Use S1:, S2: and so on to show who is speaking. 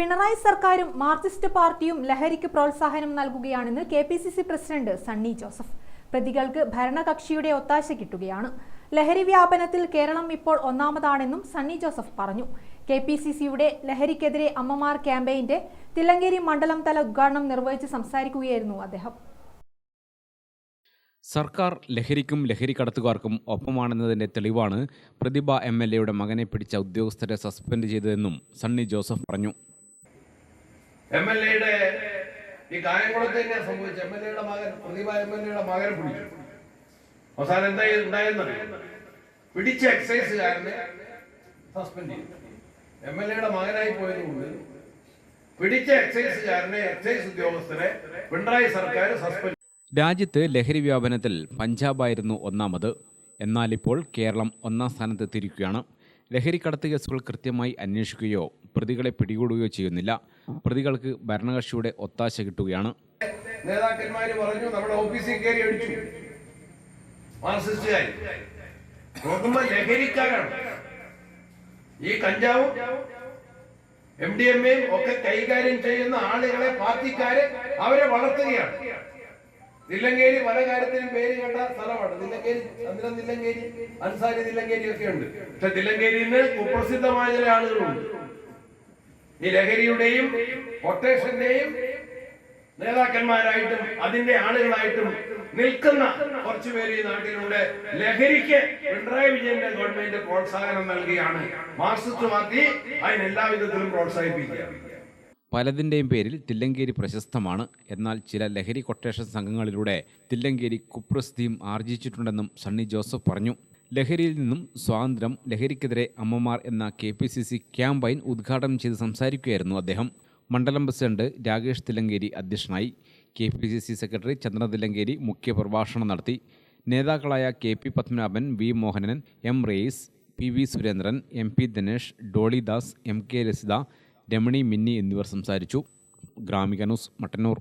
S1: പിണറായി സർക്കാരും മാർക്സിസ്റ്റ് പാർട്ടിയും ലഹരിക്ക് പ്രോത്സാഹനം നൽകുകയാണെന്ന് K P C C president Sunny Joseph. പ്രതികൾക്ക് ഭരണകക്ഷിയുടെ ഒത്താശ കിട്ടുകയാണ്. ലഹരി വ്യാപനത്തിൽ കേരളം ഇപ്പോൾ ഒന്നാമതാണെന്നും സണ്ണി ജോസഫ് പറഞ്ഞു. കെ പി സി സിയുടെ ലഹരിക്കെതിരെ അമ്മമാർ ക്യാമ്പയിന്റെ തില്ലങ്കേരി മണ്ഡലം തല ഉദ്ഘാടനം നിർവഹിച്ച് സംസാരിക്കുകയായിരുന്നു അദ്ദേഹം.
S2: സർക്കാർ ലഹരിക്കും ലഹരി കടത്തുകാർക്കും ഒപ്പമാണെന്നതിന്റെ തെളിവാണ് പ്രതിഭ എം എൽ എയുടെ മകനെ പിടിച്ച ഉദ്യോഗസ്ഥരെ സസ്പെൻഡ് ചെയ്തതെന്നും സണ്ണി ജോസഫ് പറഞ്ഞു.
S3: എം എൽ എയുടെ ഈ കായംകുളത്ത് തന്നെയാണ് സംഭവിച്ചത് എം എൽ എയുടെ മകൻ പ്രതിഭ എം എൽ എയുടെ മകനെ പിടിച്ചു. അവസാനം എന്താ ഉണ്ടായെന്നറിയോ? പിടിച്ച എക്സൈസുകാരനെ സസ്പെൻഡ് ചെയ്തു. എം എൽ എയുടെ മകനായി പോയതുകൊണ്ട് പിടിച്ച എക്സൈസുകാരനെ എക്സൈസ് ഉദ്യോഗസ്ഥരെ പിണറായി സർക്കാർ സസ്പെൻഡ്
S2: രാജ്യത്ത് ലഹരി വ്യാപനത്തിൽ പഞ്ചാബായിരുന്നു ഒന്നാമത്. എന്നാൽ ഇപ്പോൾ കേരളം ഒന്നാം സ്ഥാനത്തെത്തിയിരിക്കുകയാണ്. ലഹരി കടത്ത് കേസുകൾ കൃത്യമായി അന്വേഷിക്കുകയോ പ്രതികളെ പിടികൂടുകയോ ചെയ്യുന്നില്ല. പ്രതികൾക്ക് ഭരണകക്ഷിയുടെ ഒത്താശ കിട്ടുകയാണ്.
S3: നേതാക്കന്മാര് പറഞ്ഞു നമ്മുടെ ഓഫീസിൽ കയറി അടിച്ചു. മാർക്സിസ്റ്റുകാർ നോക്കുമ്പോ ലഹരിക്കാരാണ് ഈ കഞ്ചാവും എം ഡി എം എയും ഒക്കെ കൈകാര്യം ചെയ്യുന്ന ആളുകളെ പാർട്ടിക്കാരെ അവരെ വളർത്തുകയാണ്. തില്ലങ്കേരി പല കാര്യത്തിനും പേര് കേട്ട സ്ഥലമാണ്. നില്ലങ്കേരി ചന്ദ്രൻ നില്ലങ്കേരി അൻസാരി നില്ലങ്കേരി ഒക്കെ ഉണ്ട്. പക്ഷെ തില്ലങ്കേരിയിൽ നിന്ന് കുപ്രസിദ്ധമായ ചില ആളുകളുണ്ട്. ഈ ലഹരിയുടെയും കൊട്ടേഷന്റെയും നേതാക്കന്മാരായിട്ടും അതിന്റെ ആളുകളായിട്ടും നിൽക്കുന്ന കുറച്ചു പേര് ഈ നാട്ടിലൂടെ ലഹരിക്ക് പിണറായി വിജയന്റെ ഗവൺമെന്റ് പ്രോത്സാഹനം നൽകുകയാണ് മാർസിസ്റ്റ് പാർട്ടി അതിനെല്ലാവിധത്തിലും പ്രോത്സാഹിപ്പിക്കുകയാണ്.
S2: പലതിന്റെയും പേരിൽ തില്ലങ്കേരി പ്രശസ്തമാണ്. എന്നാൽ ചില ലഹരി കൊട്ടേഷൻ സംഘങ്ങളിലൂടെ തില്ലങ്കേരി കുപ്രസിദ്ധിയും ആർജിച്ചിട്ടുണ്ടെന്നും സണ്ണി ജോസഫ് പറഞ്ഞു. ലഹരിയിൽ നിന്നും സ്വാതന്ത്ര്യം ലഹരിക്കെതിരെ അമ്മമാർ എന്ന K P C C campaign ഉദ്ഘാടനം ചെയ്ത് സംസാരിക്കുകയായിരുന്നു അദ്ദേഹം. മണ്ഡലം പ്രസിഡന്റ് രാകേഷ് തില്ലങ്കേരി അധ്യക്ഷനായി K P C C secretary Chandra Thillankeri മുഖ്യപ്രഭാഷണം നടത്തി. നേതാക്കളായ K P Padmanabhan V Mohanan M Raees P V Surendran M P Dinesh Dolidas M K Rasitha Ramani Minni എന്നിവർ സംസാരിച്ചു. ഗ്രാമിക ന്യൂസ് മട്ടന്നൂർ.